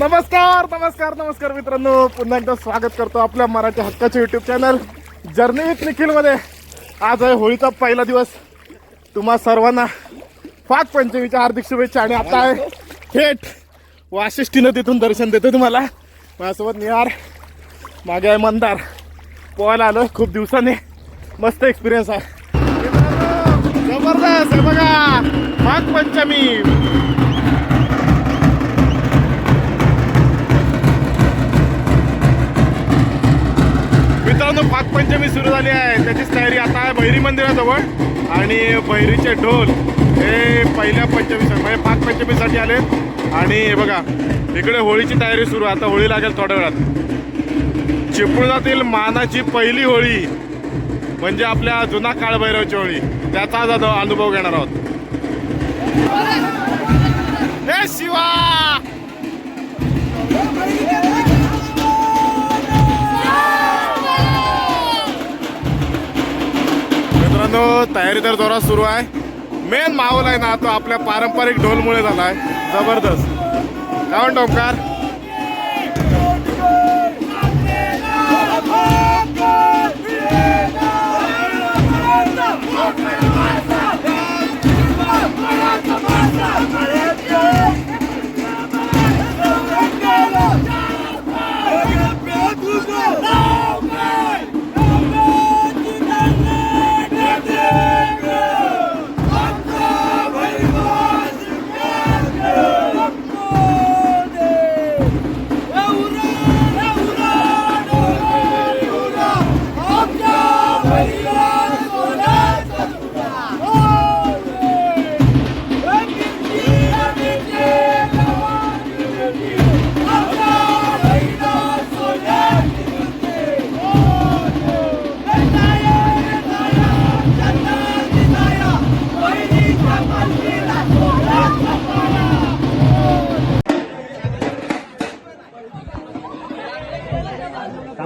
नमस्कार नमस्कार नमस्कार मित्रांनो. पुन्हा एकदा स्वागत करतो आपल्या मराठी हक्काचे युट्यूब चॅनल जर्नी विथ निखिलमध्ये आज आहे होळीचा पहिला दिवस. तुम्हा सर्वांना पाच पंचमीच्या हार्दिक शुभेच्छा आणि आता आहे थेट वाशिष्ठी नदीतून दर्शन देतो तुम्हाला. माझ्यासोबत निहार मागे आहे मंदार. पोहायला आलो खूप दिवसाने. मस्त एक्सपिरियन्स आहे. जबरदस्त आहे बघा. पाच पंचमी. नागपंचमी सुरू झाली आहे. त्याचीच तयारी आता आहे भैरी मंदिराजवळ. आणि भैरीचे ढोल हे पहिल्या पंचमीसाठी म्हणजे पाचपंचमीसाठी आले. आणि हे बघा इकडे होळीची तयारी सुरू आता होळी लागेल थोड्या वेळात. चिपळुणातील मानाची पहिली होळी म्हणजे आपल्या जुना काळभैरवची होळी. त्याचा आज अनुभव घेणार आहोत. हे शिवा! मित्रांनो तयारी तर जोरात सुरू आहे मेन माहोल आहे ना तो आपल्या पारंपरिक ढोलमुळे झाला आहे. जबरदस्त. काय म्हणतो ओंकार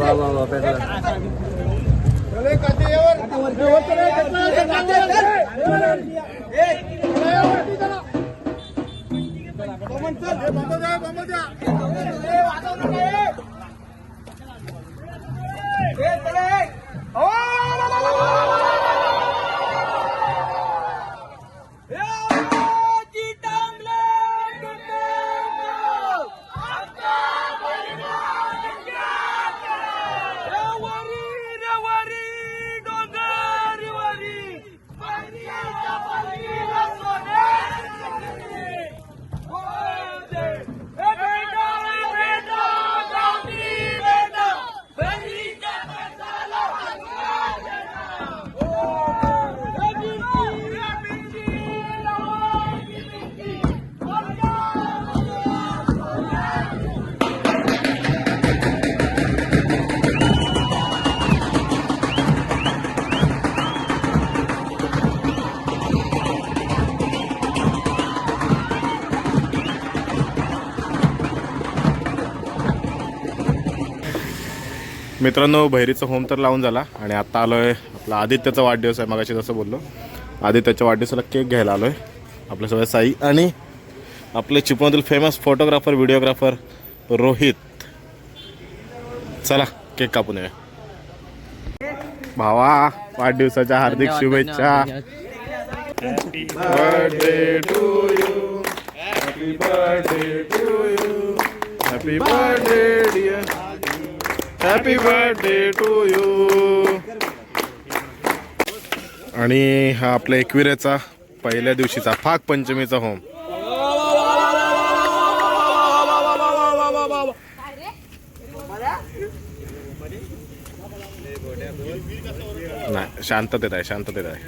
वा वा वा पेट्रोल मित्रांनो भैरीचं होम तर लावून झाला आणि आता आलोय आपला आदित्यचा वाढदिवस आहे मगाशी जसं बोललो. आदित्यच्या वाढदिवसाला केक घ्यायला आलोय. आपल्यासोबत साई आणि आपले चिपमधील फेमस फोटोग्राफर व्हिडिओग्राफर रोहित. चला केक कापून येऊया. भावा वाढदिवसाच्या हार्दिक शुभेच्छा. Happy birthday to you happy happy birthday to you आणि हा आपल्या एकविऱ्याचा पहिल्या दिवशीचा फाग पंचमीचा होम नाही शांततेत आहे शांततेत आहे.